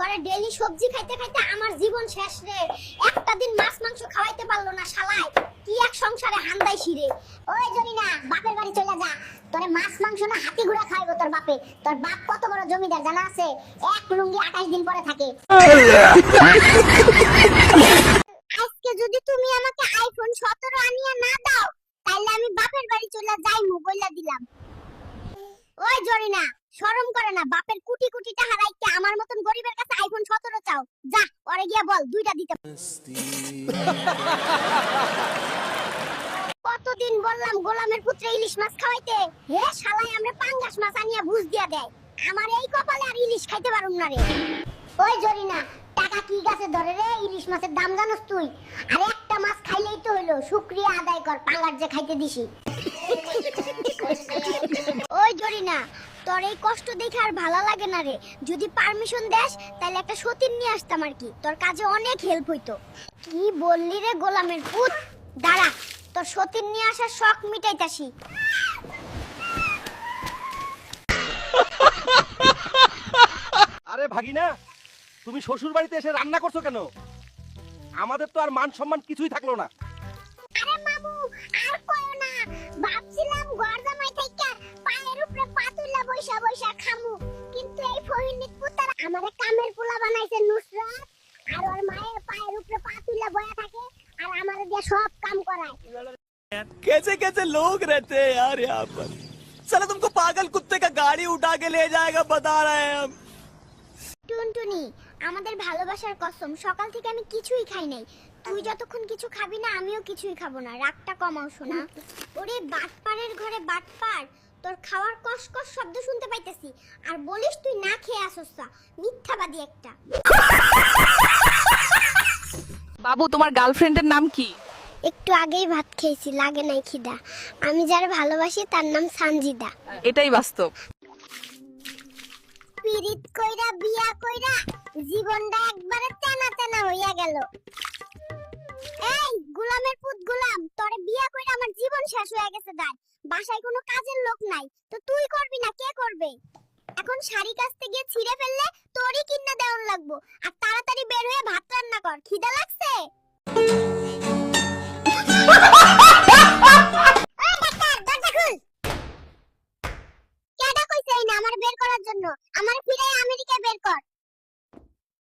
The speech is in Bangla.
ঘরে ডেইলি সবজি খাইতে খাইতে আমার জীবন শেষ রে। একটা দিন মাছ, মাংস খাওয়াইতে পারল না শালাই কি এক সংসারে হান্দাই শিরে ওই জরিনা বাপের বাড়ি চলে যা। তোরে মাছ, মাংস না হাতি ঘোড়া খাইবো তোর বাপে। তোর বাপ কত বড় জমিদার জানা আছে? এক লুঙ্গি আঠাশ দিন পরে থাকে। আজকে যদি তুমি আমাকে আইফোন সতেরো আনিয়া না দাও তাহলে আমি বাপের বাড়ি চলে যাই বইলা দিলাম। ওই জরিনা শরম করে না, বাপের কোটি কোটি টাকা রাইতে আমার মতন গরিবের কাছে আইফোন সতেরো চাও। যা ওরে গিয়া বল, দুইটা দিতে কতদিন বললাম, গোলামের পুত্রে ইলিশ মাছ খাওয়াইতে? হে শালাই, আমরা পাঙ্গাস মাছ আনিয়া ভুজ দিয়া দেয় আমার এই কপালে আর ইলিশ খাইতে পারুম না রে। ওই জরিনা, টাকা কি গাছে ধরে রে? ইলিশ মাছের দাম জানোস তুই? আর একটা মাছ খাইলেই তো হইল, শুক্রিয়া আদায় কর, পাঙ্গাস যে খাইতে দিছি। ওই জরিনা তোর এই কষ্ট দেখে আর ভালো লাগে না রে। যদি পারমিশন দেস তাহলে একটা সতীন নিয়ে আসতাম আর কি। তোর কাজে অনেক হেল্প হইতো। কি বললি রে গোলামের পুত দাঁড়া তোর সতীন নিয়ে আসার শখ মিটাইতাছি। আরে ভাগিনা তুমি শ্বশুর বাড়িতে এসে রান্না করছ কেন? আমাদের তো আর মান সম্মান কিছুই থাকল না। আরে মামু আর আমারে কামের পোলা বানাইছে নুসরাত আর ওর মায়ের পায়ের উপরে পাতুলা বয়া থাকে আর আমারে দিয়ে সব কাম করায় कैसे कैसे लोग रहते हैं यार यहाँ पर साला तुमको पागल कुत्ते का गाड़ी उठा के ले जाएगा बता रहे हैं हम টুনটুনি আমাদের ভালোবাসার কসম সকাল থেকে আমি কিছুই খাই নাই তুই যতক্ষণ কিছু খাবি না আমিও কিছুই খাবো না রাগটা কমাও শোনা ওরে বাটপাড়ের ঘরে বাটপার তোর খাওয়ার কস কস শব্দ শুনতে পাইতেছি। আর বলিস তুই না খেয়ে আসস মিথ্যাবাদী একটা। বাবু তোমার গার্লফ্রেন্ডের নাম কি? একটু আগেই ভাত খেয়েছি লাগে নাই খিদা। আমি যার ভালোবাসি তার নাম সানজিদা। এটাই বাস্তব। পিরিত কইরা বিয়া কইরা জীবনটা একবারে তেনা তেনা হইয়া গেল। এই তোরে বিয়া কইরা আমার জীবন শেষ হয়ে গেছে, দাঁড়। বাসায় কোনো কাজের লোক নাই। তো তুই করবি না, কে করবে? এখন শাড়ি কাচতে গিয়ে ছিঁড়ে ফেললে তোরই কিনে দেওয়ান লাগবো। আর তাড়াতাড়ি বের হয়ে ভাত রান্না কর, খিদা লাগছে? আমার বের করার জন্য? আমার ফিরে আমেরিকায় বের কর।